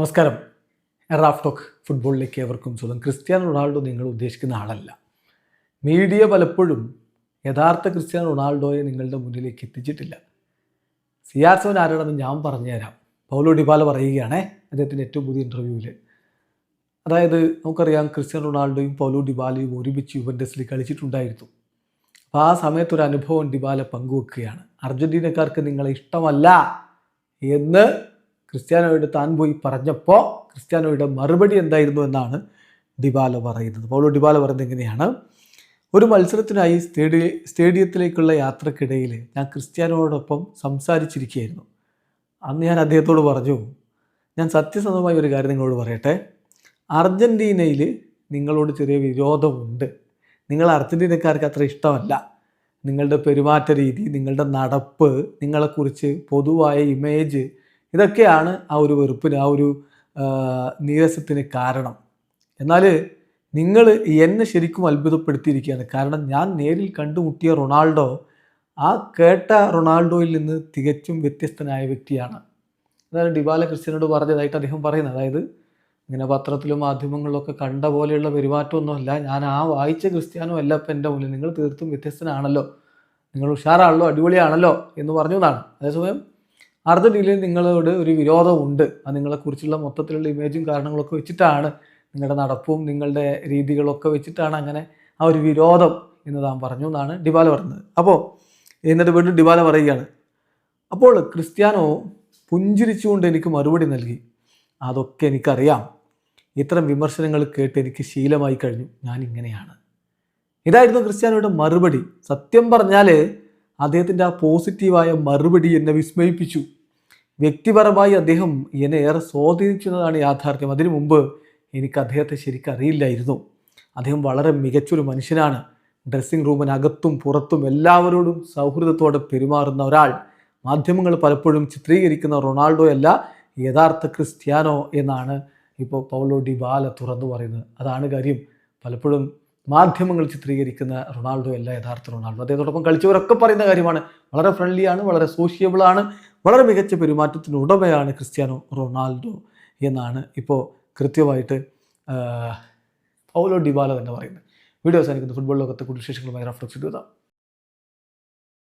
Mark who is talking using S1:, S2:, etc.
S1: നമസ്കാരം. Raf talk ഫുട്ബോളിലേക്ക് ഏവർക്കും സ്വന്തം ക്രിസ്ത്യാനോ റൊണാൾഡോ നിങ്ങൾ ഉദ്ദേശിക്കുന്ന ആളല്ല. മീഡിയ പലപ്പോഴും യഥാർത്ഥ ക്രിസ്ത്യാനോ റൊണാൾഡോയെ നിങ്ങളുടെ മുന്നിലേക്ക് എത്തിച്ചിട്ടില്ല. സി ആർ സെവൻ ആരാണെന്ന് ഞാൻ പറഞ്ഞുതരാം. പൗലോ ഡിബാല പറയുകയാണേ അദ്ദേഹത്തിന്റെ ഏറ്റവും പുതിയ ഇന്റർവ്യൂവിൽ അതായത് നമുക്കറിയാം ക്രിസ്ത്യാനോ റൊണാൾഡോയും പൗലോ ഡിബാലയും ഒരുമിച്ച് യുവൻഡസിൽ കളിച്ചിട്ടുണ്ടായിരുന്നു. അപ്പോൾ ആ സമയത്തൊരു അനുഭവം ഡിബാല പങ്കുവെക്കുകയാണ്. അർജന്റീനക്കാർക്ക് നിങ്ങളെ ഇഷ്ടമല്ല എന്ന് ക്രിസ്ത്യാനോയുടെ താൻ പോയി പറഞ്ഞപ്പോൾ ക്രിസ്ത്യാനോയുടെ മറുപടി എന്തായിരുന്നു എന്നാണ് ഡിബാല പറയുന്നത്. പൗലോ ഡിബാല പറയുന്നത് എങ്ങനെയാണ്? ഒരു മത്സരത്തിനായി സ്റ്റേഡിയ സ്റ്റേഡിയത്തിലേക്കുള്ള യാത്രക്കിടയിൽ ഞാൻ ക്രിസ്ത്യാനോടൊപ്പം സംസാരിച്ചിരിക്കുകയായിരുന്നു. അന്ന് ഞാൻ അദ്ദേഹത്തോട് പറഞ്ഞു ഞാൻ സത്യസന്ധമായ ഒരു കാര്യം നിങ്ങളോട് പറയട്ടെ. അർജന്റീനയിൽ നിങ്ങളോട് ചെറിയ വിരോധമുണ്ട്. നിങ്ങൾ അർജന്റീനക്കാർക്ക് അത്ര ഇഷ്ടമല്ല. നിങ്ങളുടെ പെരുമാറ്റ രീതി നിങ്ങളുടെ നടപ്പ് നിങ്ങളെക്കുറിച്ച് പൊതുവായ ഇമേജ് ഇതൊക്കെയാണ് ആ ഒരു വെറുപ്പിന് ആ ഒരു നീരസത്തിന് കാരണം. എന്നാൽ നിങ്ങൾ എന്നെ ശരിക്കും അത്ഭുതപ്പെടുത്തിയിരിക്കുകയാണ്. കാരണം ഞാൻ നേരിൽ കണ്ടുമുട്ടിയ റൊണാൾഡോ ആ കേട്ട റൊണാൾഡോയിൽ നിന്ന് തികച്ചും വ്യത്യസ്തനായ വ്യക്തിയാണ്. അതാണ് ഡിബാല ക്രിസ്ത്യനോട് പറഞ്ഞതായിട്ട് അദ്ദേഹം പറയുന്നത്. അതായത് ഇങ്ങനെ പത്രത്തിലും മാധ്യമങ്ങളിലൊക്കെ കണ്ട പോലെയുള്ള പെരുമാറ്റമൊന്നുമല്ല. ഞാൻ ആ വായിച്ച ക്രിസ്ത്യാനോ അല്ല ഇപ്പം എന്റെ മുന്നിൽ. നിങ്ങൾ തീർത്തും വ്യത്യസ്തനാണല്ലോ. നിങ്ങൾ ഉഷാറാണല്ലോ അടിപൊളിയാണല്ലോ എന്ന് പറഞ്ഞതാണ്. അതേസമയം അർജന്റീനയിൽ നിങ്ങളോട് ഒരു വിരോധമുണ്ട് അത് നിങ്ങളെക്കുറിച്ചുള്ള മൊത്തത്തിലുള്ള ഇമേജും കാരണങ്ങളൊക്കെ വെച്ചിട്ടാണ് നിങ്ങളുടെ നടപ്പും നിങ്ങളുടെ രീതികളൊക്കെ വെച്ചിട്ടാണ് അങ്ങനെ ആ ഒരു വിരോധം എന്ന് താൻ പറഞ്ഞു എന്നാണ് ഡിബാല പറഞ്ഞത്. അപ്പോൾ എന്നിട്ട് വീണ്ടും ഡിബാല പറയുകയാണ് അപ്പോൾ ക്രിസ്ത്യാനോ പുഞ്ചിരിച്ചുകൊണ്ട് എനിക്ക് മറുപടി നൽകി. അതൊക്കെ എനിക്കറിയാം. ഇത്തരം വിമർശനങ്ങൾ കേട്ട് എനിക്ക് ശീലമായി കഴിഞ്ഞു. ഞാൻ ഇങ്ങനെയാണ്. ഇതായിരുന്നു ക്രിസ്ത്യാനോയുടെ മറുപടി. സത്യം പറഞ്ഞാൽ അദ്ദേഹത്തിന്റെ ആ പോസിറ്റീവായ മറുപടി എന്നെ വിസ്മയിപ്പിച്ചു. വ്യക്തിപരമായി അദ്ദേഹം എന്നെ ഏറെ സ്വാധീനിച്ചതാണ് യാഥാർത്ഥ്യം. അതിനു മുമ്പ് എനിക്ക് അദ്ദേഹത്തെ ശരിക്കും അറിയില്ലായിരുന്നു. അദ്ദേഹം വളരെ മികച്ചൊരു മനുഷ്യനാണ്. ഡ്രസ്സിംഗ് റൂമിനകത്തും പുറത്തും എല്ലാവരോടും സൗഹൃദത്തോടെ പെരുമാറുന്ന ഒരാൾ. മാധ്യമങ്ങൾ പലപ്പോഴും ചിത്രീകരിക്കുന്ന റൊണാൾഡോ അല്ല യഥാർത്ഥ ക്രിസ്ത്യാനോ എന്നാണ് ഇപ്പോൾ പൗലോ ഡി ബാല തുറന്നു പറയുന്നത്. അതാണ് കാര്യം. പലപ്പോഴും മാധ്യമങ്ങൾ ചിത്രീകരിക്കുന്ന റൊണാൾഡോ അല്ല യഥാർത്ഥ റൊണാൾഡോ. അദ്ദേഹത്തോടൊപ്പം കളിച്ചവരൊക്കെ പറയുന്ന കാര്യമാണ് വളരെ ഫ്രണ്ട്ലിയാണ് വളരെ സോഷ്യബിൾ ആണ് വളരെ മികച്ച പെരുമാറ്റത്തിന് ഉടമയാണ് ക്രിസ്ത്യാനോ റൊണാൾഡോ എന്നാണ് ഇപ്പോൾ കൃത്യമായിട്ട് പൗലോ ഡിബാല തന്നെ പറയുന്നത്. വീഡിയോ അവസാനിക്കുന്ന. ഫുട്ബോൾ ലോകത്തെ കൂടുതൽ വിശേഷങ്ങളുമായി റഫ്ലക്സ് ചെയ്തു